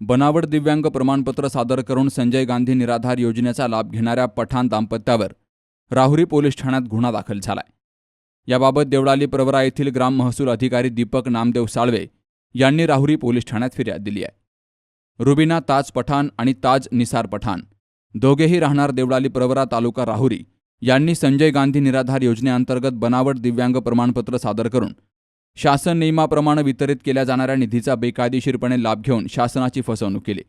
बनावट दिव्यांग प्रमाणपत्र सादर करून संजय गांधी निराधार योजनेचा लाभ घेणाऱ्या पठाण दाम्पत्यावर राहुरी पोलीस ठाण्यात गुन्हा दाखल झालाय. याबाबत देवळाली प्रवरा येथील ग्राम महसूल अधिकारी दीपक नामदेव साळवे यांनी राहुरी पोलीस ठाण्यात फिर्याद दिली आहे. रुबिना ताज पठाण आणि ताज निसार पठाण दोघेही राहणार देवळाली प्रवरा तालुका राहुरी यांनी संजय गांधी निराधार योजनेअंतर्गत बनावट दिव्यांग प्रमाणपत्र सादर करून शासन नियमाप्रमाणे वितरित केल्या जाणाऱ्या निधीचा बेकायदेशीरपणे लाभ घेऊन शासनाची फसवणूक केली.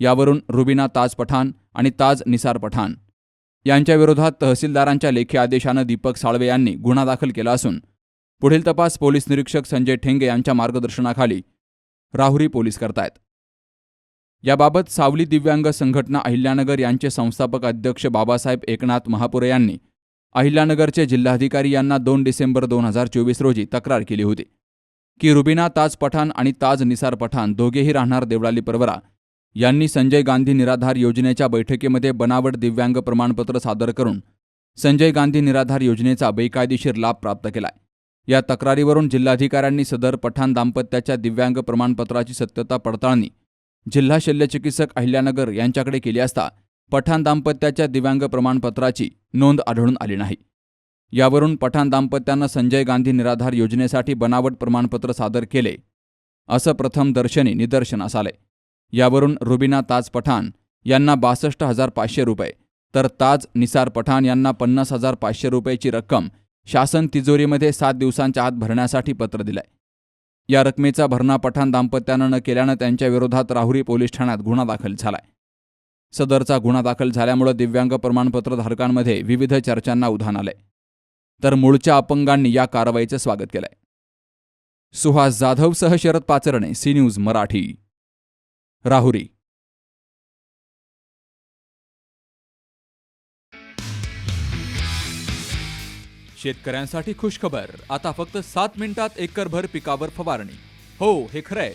यावरून रुबिना ताज पठाण आणि ताज निसार पठाण यांच्याविरोधात तहसीलदारांच्या लेखी आदेशानं दीपक साळवे यांनी गुन्हा दाखल केला असून पुढील तपास पोलीस निरीक्षक संजय ठेंगे यांच्या मार्गदर्शनाखाली राहुरी पोलीस करतायत. याबाबत सावली दिव्यांग संघटना अहिल्यानगर यांचे संस्थापक अध्यक्ष बाबासाहेब एकनाथ महापुरे यांनी अहिल्यानगरचे जिल्हाधिकारी यांना दोन डिसेंबर दोन हजार चोवीस रोजी तक्रार केली होती. की रुबिना ताज पठाण आणि ताज निसार पठाण दोघेही राहणार देवळाली परवरा. यांनी संजय गांधी निराधार योजनेच्या बैठकीमध्ये बनावट दिव्यांग प्रमाणपत्र सादर करून संजय गांधी निराधार योजनेचा बेकायदेशीर लाभ प्राप्त केलाय. या तक्रारीवरून जिल्हाधिकाऱ्यांनी सदर पठाण दाम्पत्याच्या दिव्यांग प्रमाणपत्राची सत्यता पडताळणी जिल्हा शल्यचिकित्सक अहिल्यानगर यांच्याकडे केली असता पठाण दाम्पत्याच्या दिव्यांग प्रमाणपत्राची नोंद आढळून आली नाही. यावरून पठाण दाम्पत्यानं संजय गांधी निराधार योजनेसाठी बनावट प्रमाणपत्र सादर केले असं प्रथम दर्शनी निदर्शनास आले यावरून रुबिना ताज पठाण यांना बासष्ट हजार पाचशे रुपये तर ताज निसार पठाण यांना पन्नास हजार पाचशे रुपयाची रक्कम शासन तिजोरीमध्ये सात दिवसांच्या आत भरण्यासाठी पत्र दिलंय. या रकमेचा भरणा पठाण दाम्पत्यानं न केल्यानं त्यांच्या विरोधात राहुरी पोलीस ठाण्यात गुन्हा दाखल झालाय. सदरचा गुन्हा दाखल झाल्यामुळे दिव्यांग प्रमाणपत्र धारकांमध्ये विविध चर्चांना उधाण आलंय. तर मूळच्या अपंगांनी या कारवाईचं स्वागत केलंय. सुहास जाधवसह शरद पाचरणे सी न्यूज मराठी. राहुरी. शेतकऱ्यांसाठी खुशखबर. आता फक्त सात मिनिटात एकरभर पिकावर फवारणी. हो हे खरंय.